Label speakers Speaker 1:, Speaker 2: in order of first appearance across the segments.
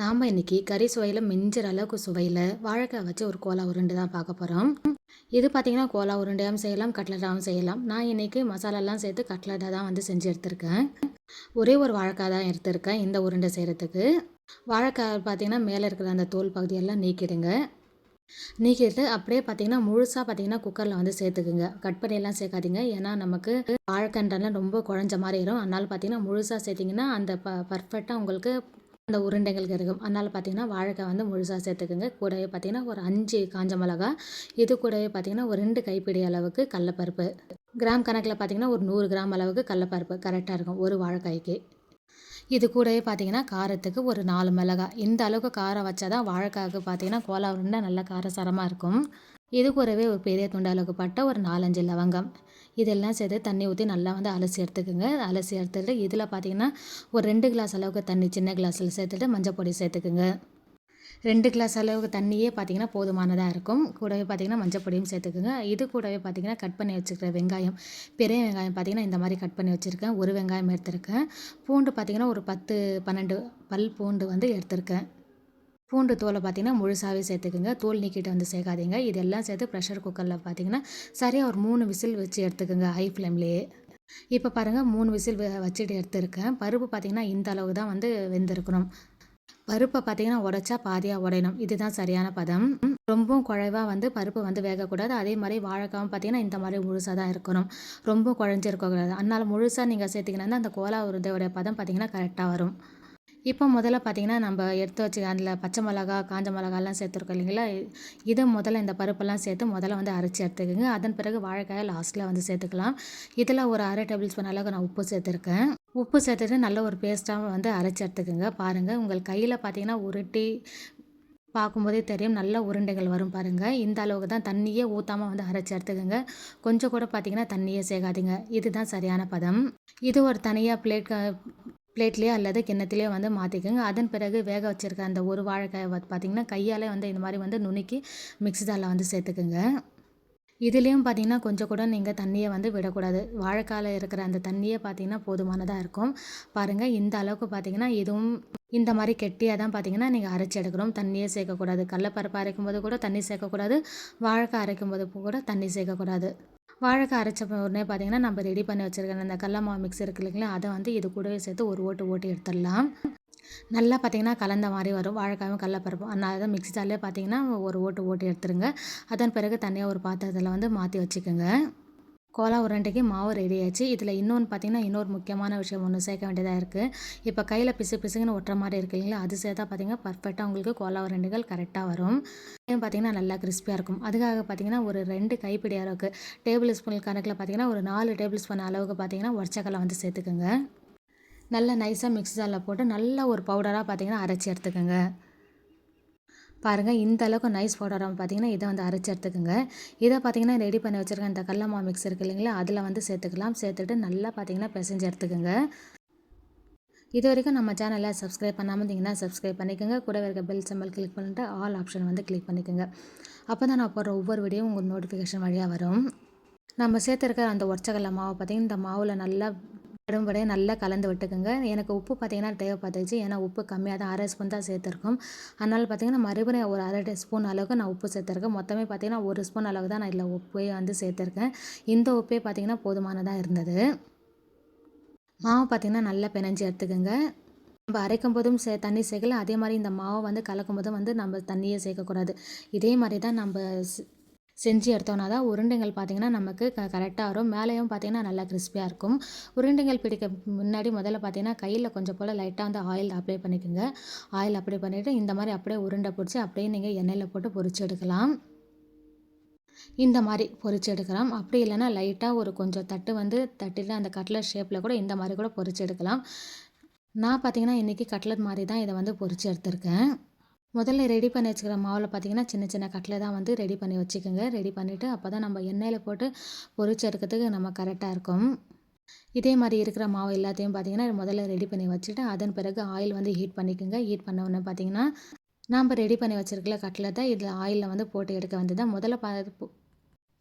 Speaker 1: நாம் இன்னைக்கு கறி சுவையில் மிஞ்சிற அளவுக்கு சுவையில் வாழைக்காய் வச்சு ஒரு கோலா உருண்டை தான் பார்க்க போகிறோம் இது பார்த்தீங்கன்னா கோலா உருண்டையாகவும் செய்யலாம் கட்லட்டாகவும் செய்யலாம். நான் இன்றைக்கி மசாலாலாம் சேர்த்து கட்லட்டாக தான் வந்து செஞ்சு எடுத்திருக்கேன். ஒரே ஒரு வாழைக்காய் தான் எடுத்திருக்கேன் இந்த உருண்டை செய்கிறதுக்கு வாழைக்காய் பார்த்திங்கன்னா மேலே இருக்கிற அந்த தோல் பகுதியெல்லாம் நீக்கிடுங்க. நீக்கிட்டு அப்படியே பார்த்தீங்கன்னா முழுசாக பார்த்தீங்கன்னா குக்கரில் வந்து சேர்த்துக்குங்க. கட் பண்ணியெல்லாம் சேர்க்காதீங்க. ஏன்னா நமக்கு வாழைக்கன்றெல்லாம் ரொம்ப குழஞ்ச மாதிரி இருக்கும் அதனால் பார்த்தீங்கன்னா முழுசாக சேர்த்திங்கன்னா அந்த ப பர்ஃபெக்டாக உங்களுக்கு அந்த உருண்டைகள் இருக்கும் அதனால் பார்த்தீங்கன்னா வாழைக்காய் வந்து முழுசாக சேர்த்துக்குங்க. கூடவே பார்த்தீங்கன்னா ஒரு அஞ்சு காஞ்ச மிளகா. இது கூடவே பார்த்தீங்கன்னா ஒரு ரெண்டு கைப்பிடி அளவுக்கு கடலப்பருப்பு. கிராம் கணக்கில் பார்த்தீங்கன்னா ஒரு நூறு கிராம் அளவுக்கு கடலப்பருப்பு. கரெக்டாக இருக்கும் ஒரு வாழைக்காய்க்கு. இது கூடவே பார்த்தீங்கன்னா காரத்துக்கு ஒரு நாலு மிளகாய் இந்த அளவுக்கு காரம் வச்சா தான் வாழைக்காய்க்கு பார்த்தீங்கன்னா கோலா உருண்டை நல்ல காரசாரமாக இருக்கும். இது கூடவே ஒரு பெரிய துண்டு ஒரு நாலஞ்சு லவங்கம். இதெல்லாம் சேர்த்து தண்ணி ஊற்றி நல்லா வந்து அலசி எடுத்துக்கோங்க. அலசி எடுத்துகிட்டு இதில் பார்த்தீங்கன்னா ஒரு ரெண்டு கிளாஸ் அளவுக்கு தண்ணி சின்ன கிளாஸில் சேர்த்துட்டு மஞ்சள் பொடி சேர்த்துக்குங்க. ரெண்டு கிளாஸ் அளவுக்கு தண்ணியே பார்த்தீங்கன்னா போதுமானதாக இருக்கும். கூடவே பார்த்தீங்கன்னா மஞ்சள் பொடியும் சேர்த்துக்குங்க. இது கூடவே பார்த்தீங்கன்னா கட் பண்ணி வச்சுருக்கிற வெங்காயம். பெரிய வெங்காயம் பார்த்தீங்கன்னா இந்த மாதிரி கட் பண்ணி வச்சுருக்கேன். ஒரு வெங்காயம் எடுத்திருக்கேன். பூண்டு பார்த்திங்கன்னா ஒரு பத்து பன்னெண்டு பல் பூண்டு வந்து எடுத்திருக்கேன். பூண்டு தோலை பார்த்தீங்கன்னா முழுசாகவே சேர்த்துக்குங்க. தோல் நீக்கிட்டு வந்து சேர்க்காதீங்க. இதெல்லாம் சேர்த்து ப்ரெஷர் குக்கரில் பார்த்திங்கன்னா சரியாக ஒரு மூணு விசில் வச்சு எடுத்துக்கோங்க ஹை ஃப்ளேம்லேயே இப்போ பாருங்கள் மூணு விசில் வச்சுட்டு எடுத்துருக்கேன். பருப்பு பார்த்திங்கன்னா இந்த அளவு தான் வந்து வெந்திருக்கணும். பருப்பை பார்த்தீங்கன்னா உடச்சா பாதியாக உடையணும். இதுதான் சரியான பதம். ரொம்பவும் குழைவாக வந்து பருப்பு வந்து வேகக்கூடாது. அதே மாதிரி வாழைக்காவும் பார்த்தீங்கன்னா இந்த மாதிரி முழுசாக தான் இருக்கணும். ரொம்ப குழஞ்சிருக்கக்கூடாது. அதனால் முழுசாக நீங்கள் சேர்த்திங்கன்னா அந்த கோலா உருண்டையோடைய பதம் பார்த்தீங்கன்னா கரெக்டாக வரும். இப்போ முதல்ல பார்த்தீங்கன்னா நம்ம எடுத்து வச்சு அதில் பச்சை மிளகா காஞ்ச மிளகாலாம் சேர்த்துருக்கோம் இல்லைங்களா? இதை முதல்ல இந்த பருப்பெல்லாம் சேர்த்து முதல்ல வந்து அரைச்சி எடுத்துக்கோங்க. அதன் பிறகு வாழைக்காயை லாஸ்ட்டில் வந்து சேர்த்துக்கலாம். இதில் ஒரு அரை டேபிள் ஸ்பூன் அளவுக்கு நான் உப்பு சேர்த்துருக்கேன். உப்பு சேர்த்துட்டு நல்ல ஒரு பேஸ்ட்டாக வந்து அரைச்சி எடுத்துக்கோங்க. பாருங்கள் உங்கள் கையில் பார்த்தீங்கன்னா உருட்டி பார்க்கும்போதே தெரியும். நல்ல உருண்டைகள் வரும் பாருங்கள் இந்த அளவுக்கு தான் தண்ணியே ஊற்றாமல் வந்து அரைச்சி எடுத்துக்கோங்க. கொஞ்சம் கூட பார்த்தீங்கன்னா தண்ணியே சேர்க்காதீங்க. இதுதான் சரியான பதம். இது ஒரு தனியாக பிளேட் பிளேட்லேயோ அல்லது கிண்ணத்துலேயோ வந்து மாற்றிக்கோங்க அதன் பிறகு வேக வச்சுருக்க அந்த ஒரு வாழைக்காயை பார்த்திங்கன்னா கையாலே வந்து இந்த மாதிரி வந்து நுணுக்கி மிக்ஸி ஜாரில் வந்து சேர்த்துக்குங்க. இதுலேயும் பார்த்தீங்கன்னா கொஞ்சம் கூட நீங்கள் தண்ணியை வந்து விடக்கூடாது. வாழைக்காயில் இருக்கிற அந்த தண்ணியே பார்த்தீங்கன்னா போதுமானதாக இருக்கும். பாருங்கள் இந்த அளவுக்கு பார்த்தீங்கன்னா இதுவும் இந்த மாதிரி கெட்டியாக தான் பார்த்தீங்கன்னா நீங்கள் அரைச்சி எடுக்கணும். தண்ணியே சேர்க்கக்கூடாது. கடலப்பருப்பு அரைக்கும் போது கூட தண்ணி சேர்க்கக்கூடாது. வாழைக்காய் அரைக்கும் போது கூட தண்ணி சேர்க்கக்கூடாது. வாழைக்காய் அரைச்ச உடனே பார்த்தீங்கன்னா நம்ம ரெடி பண்ணி வச்சுருக்க அந்த கடல மிக்ஸ் இருக்கு இல்லைங்களா அதை வந்து இது கூடவே சேர்த்து ஒரு ஓட்டு ஓட்டி எடுத்துடலாம். நல்லா பார்த்தீங்கன்னா கலந்த மாதிரி வரும். வாழைக்காயும் கடலப்பருப்பும். அதனால் தான் மிக்ஸி ஜாலே பார்த்தீங்கன்னா ஒரு ஓட்டு ஓட்டி எடுத்துருங்க. அதன் பிறகு தனியாக ஒரு பாத்திரத்தில் வந்து மாற்றி வச்சுக்கோங்க. கோலா உருண்டைக்கு மாவு ரெடி ஆச்சு இதில் இன்னொன்று பார்த்திங்கன்னா இன்னொரு முக்கியமான விஷயம் ஒன்று சேர்க்க வேண்டியதாக இருக்குது இப்போ கையில் பிசு பிசுக்குன்னு ஒட்டுற மாதிரி இருக்கு இல்லைங்களா? அது சேர்த்தா பார்த்திங்கன்னா பர்ஃபெக்டாக உங்களுக்கு கோலா உருண்டைகள் கரெக்டாக வரும். பார்த்திங்கன்னா நல்லா கிறிஸ்பியாக இருக்கும். அதுக்காக பார்த்திங்கன்னா ஒரு ரெண்டு கைப்பிடி அளவுக்கு டேபிள் ஸ்பூன் கணக்கில் பார்த்திங்கன்னா ஒரு நாலு டேபிள் ஸ்பூன் அளவுக்கு பார்த்திங்கன்னா உடச்சக்கலை வந்து சேர்த்துக்கோங்க. நல்லா நைஸாக மிக்ஸி போட்டு நல்லா ஒரு பவுடராக பார்த்திங்கன்னா அரைச்சி எடுத்துக்கோங்க. பாருங்கள் இந்த அளவுக்கு நைஸ் பவுடராக பார்த்தீங்கன்னா இதை வந்து அரைச்சி எடுத்துக்கோங்க. இதை பார்த்தீங்கன்னா ரெடி பண்ணி வச்சுருக்க இந்த கல்லமா மிக்ஸ் இருக்குது இல்லைங்களா அதில் வந்து சேர்த்துக்கலாம். சேர்த்துட்டு நல்லா பார்த்தீங்கன்னா பிசைஞ்சு எடுத்துக்கோங்க. இது வரைக்கும் நம்ம சேனலை சப்ஸ்கிரைப் பண்ணாமல் இருந்தீங்கன்னா சப்ஸ்கிரைப் பண்ணிக்கோங்க. கூட இருக்க பெல் சிம்பிள் கிளிக் பண்ணிட்டு ஆல் ஆப்ஷன் வந்து கிளிக் பண்ணிக்கோங்க. அப்போ தான் நான் போடுற ஒவ்வொரு வீடியோ உங்கள் நோட்டிஃபிகேஷன் வழியாக வரும். நம்ம சேர்த்துருக்க அந்த ஒற்சக்கல்ல மாவை பார்த்திங்கன்னா இந்த மாவில் நல்லா படும்படியே நல்லா கலந்து விட்டுக்குங்க. எனக்கு உப்பு பார்த்திங்கன்னா தேவைப்பட்டுச்சு. ஏன்னா உப்பு கம்மியாக தான் அரை ஸ்பூன் தான் சேர்த்துருக்கோம். அதனால் பார்த்திங்கன்னா மறுபடியும் ஒரு அரை ஸ்பூன் அளவுக்கு நான் உப்பு சேர்த்துருக்கேன். மொத்தமே பார்த்திங்கன்னா ஒரு ஸ்பூன் அளவுக்கு தான் நான் இதில் உப்பே வந்து சேர்த்துருக்கேன். இந்த உப்பே பார்த்திங்கன்னா போதுமானதாக இருந்தது. மாவு பார்த்திங்கன்னா நல்லா பிணைஞ்சி எடுத்துக்கோங்க. நம்ம அரைக்கும் போதும் சே தண்ணி சேர்க்கல. அதே மாதிரி இந்த மாவை வந்து கலக்கும் போதும் வந்து நம்ம தண்ணியை சேர்க்கக்கூடாது. இதே மாதிரி தான் நம்ம செஞ்சு எடுத்தோன்னா தான் உருண்டைகள் பார்த்திங்கன்னா நமக்கு க கரெக்டாக வரும். மேலேயும் பார்த்திங்கன்னா நல்லா கிறிஸ்பியாக இருக்கும். உருண்டைகள் பிடிக்க முன்னாடி முதல்ல பார்த்திங்கன்னா கையில் கொஞ்சம் போல் லைட்டாக வந்து ஆயில் அப்ளை பண்ணிக்கோங்க. ஆயில் அப்ளை பண்ணிவிட்டு இந்த மாதிரி அப்படியே உருண்டை பிடிச்சி அப்படியே நீங்கள் எண்ணெயில் போட்டு பொறிச்சு எடுக்கலாம். இந்த மாதிரி பொறிச்சு எடுக்கலாம். அப்படி இல்லைன்னா லைட்டாக ஒரு கொஞ்சம் தட்டு வந்து தட்டில் அந்த கட்லர் ஷேப்பில் கூட இந்த மாதிரி கூட பொறிச்சு எடுக்கலாம். நான் பார்த்திங்கன்னா இன்றைக்கி கட்லர் மாதிரி தான் இதை வந்து பொறிச்சு எடுத்திருக்கேன். முதல்ல ரெடி பண்ணி வச்சுக்கிற மாவில் பார்த்திங்கன்னா சின்ன சின்ன கட்டில் தான் வந்து ரெடி பண்ணி வச்சுக்கோங்க. ரெடி பண்ணிவிட்டு அப்போ தான் நம்ம எண்ணெயில் போட்டு பொரிச்சு எடுக்கிறதுக்கு நம்ம கரெக்டாக இருக்கும். இதே மாதிரி இருக்கிற மாவு எல்லாத்தையும் பார்த்திங்கன்னா முதல்ல ரெடி பண்ணி வச்சுட்டு அதன் பிறகு ஆயில் வந்து ஹீட் பண்ணிக்கோங்க. ஹீட் பண்ண உடனே பார்த்திங்கன்னா நாம் ரெடி பண்ணி வச்சுருக்கல கட்டில் தான் இதில் ஆயிலில் வந்து போட்டு எடுக்க வந்து தான் முதல்ல பா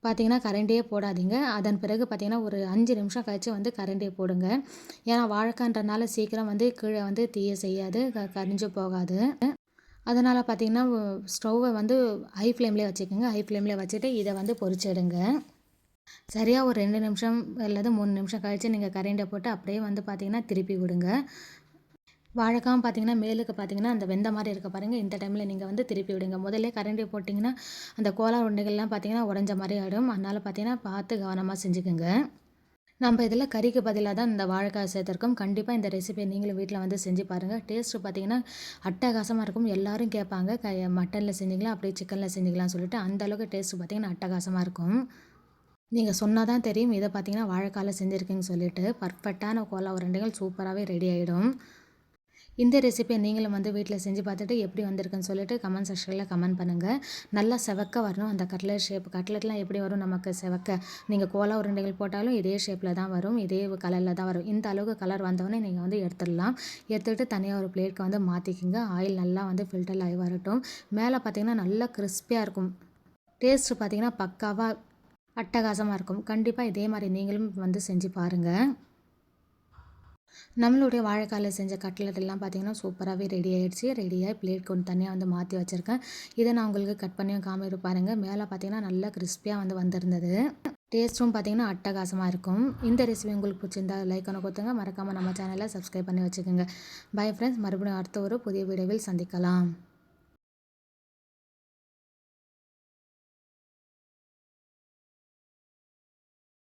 Speaker 1: பார்த்தீங்கன்னா கரண்டியே போடாதீங்க. அதன் பிறகு பார்த்தீங்கன்னா ஒரு அஞ்சு நிமிஷம் கழித்து வந்து கரண்டியை போடுங்க. ஏன்னா வாழைக்கான்றனால சீக்கிரம் வந்து கீழே வந்து தீய செய்யாது க கரிஞ்சு போகாது. அதனால் பார்த்தீங்கன்னா ஸ்டவ்வை வந்து ஹை ஃப்ளேம்லேயே வச்சுக்கோங்க. ஹை ஃப்ளேம்லேயே வச்சுட்டு இதை வந்து பொறிச்சிடுங்க சரியாக ஒரு ரெண்டு நிமிஷம் அல்லது மூணு நிமிஷம் கழித்து நீங்கள் கரண்டியை போட்டு அப்படியே வந்து பார்த்தீங்கன்னா திருப்பி விடுங்க. வாழைக்காய் பார்த்தீங்கன்னா மேலுக்கு பார்த்தீங்கன்னா அந்த வெந்த மாதிரி இருக்க பாருங்கள் இந்த டைமில் நீங்கள் வந்து திருப்பி விடுங்க. முதல்ல கரண்டி போட்டிங்கன்னா அந்த கோலா உருண்டைகள்லாம் பார்த்தீங்கன்னா உடஞ்ச மாதிரி ஆகிடும் அதனால் பார்த்தீங்கன்னா பார்த்து கவனமாக செஞ்சுக்கோங்க. நம்ம இதில் கறிக்கு பதிலாக தான் இந்த வாழைக்காய் சேர்த்துருக்கோம். கண்டிப்பாக இந்த ரெசிபியை நீங்களும் வீட்டில் வந்து செஞ்சு பாருங்கள் டேஸ்ட்டு பார்த்தீங்கன்னா அட்டகாசமாக இருக்கும். எல்லாரும் கேட்பாங்க க மட்டனில் செஞ்சிக்கலாம் அப்படியே சிக்கனில் செஞ்சுக்கலாம் சொல்லிட்டு அந்த அளவுக்கு டேஸ்ட்டு பார்த்தீங்கன்னா அட்டகாசமாக இருக்கும். நீங்கள் சொன்னால் தான் தெரியும். இதை பார்த்தீங்கன்னா வாழைக்காயில் செஞ்சுருக்கீங்கன்னு சொல்லிட்டு பர்ஃபெக்டான கோலா உருண்டைகள் சூப்பராகவே ரெடி ஆகிடும் இந்த ரெசிபியை நீங்களும் வந்து வீட்டில் செஞ்சு பார்த்துட்டு எப்படி வந்திருக்குன்னு சொல்லிட்டு கமெண்ட் செக்ஷனில் கமெண்ட் பண்ணுங்கள் நல்லா செவக்க வரணும். அந்த கட்லெட் ஷேப் கட்லெட்லாம் எப்படி வரும்? நமக்கு செவக்க. நீங்கள் கோலா உருண்டைகள் போட்டாலும் இதே ஷேப்பில் தான் வரும். இதே கலரில் தான் வரும். இந்த அளவுக்கு கலர் வந்தவொடனே நீங்கள் வந்து எடுத்துடலாம். எடுத்துகிட்டு தனியாக ஒரு பிளேட்க்கு வந்து மாற்றிக்கிங்க ஆயில் நல்லா வந்து ஃபில்டர் ஆகி வரட்டும். மேலே பார்த்தீங்கன்னா நல்லா கிறிஸ்பியாக இருக்கும். டேஸ்ட்டு பார்த்தீங்கன்னா பக்காவாக அட்டகாசமாக இருக்கும். கண்டிப்பாக இதே மாதிரி நீங்களும் வந்து செஞ்சு பாருங்கள் நம்மளுடைய வாழைக்காயில் செஞ்ச கட்லெட் எல்லாம் பார்த்தீங்கன்னா சூப்பராகவே ரெடி ஆகிடுச்சு ரெடியாகி பிளேட் கொண்டு தனியாக வந்து மாற்றி வச்சுருக்கேன். இதை நான் உங்களுக்கு கட் பண்ணியும் காமிட்டு பாருங்கள் மேலே பார்த்தீங்கன்னா நல்லா கிறிஸ்பியாக வந்து வந்திருந்தது. டேஸ்ட்டும் பார்த்தீங்கன்னா அட்டகாசமாக இருக்கும். இந்த ரெசிபி உங்களுக்கு பிடிச்சிருந்தா லைக் ஒன்று கொடுத்துங்க மறக்காமல் நம்ம சேனலை சப்ஸ்கிரைப் பண்ணி வச்சுக்கோங்க. பை ஃப்ரெண்ட்ஸ் மறுபடியும் அடுத்த ஒரு புதிய வீடியோவில் சந்திக்கலாம்.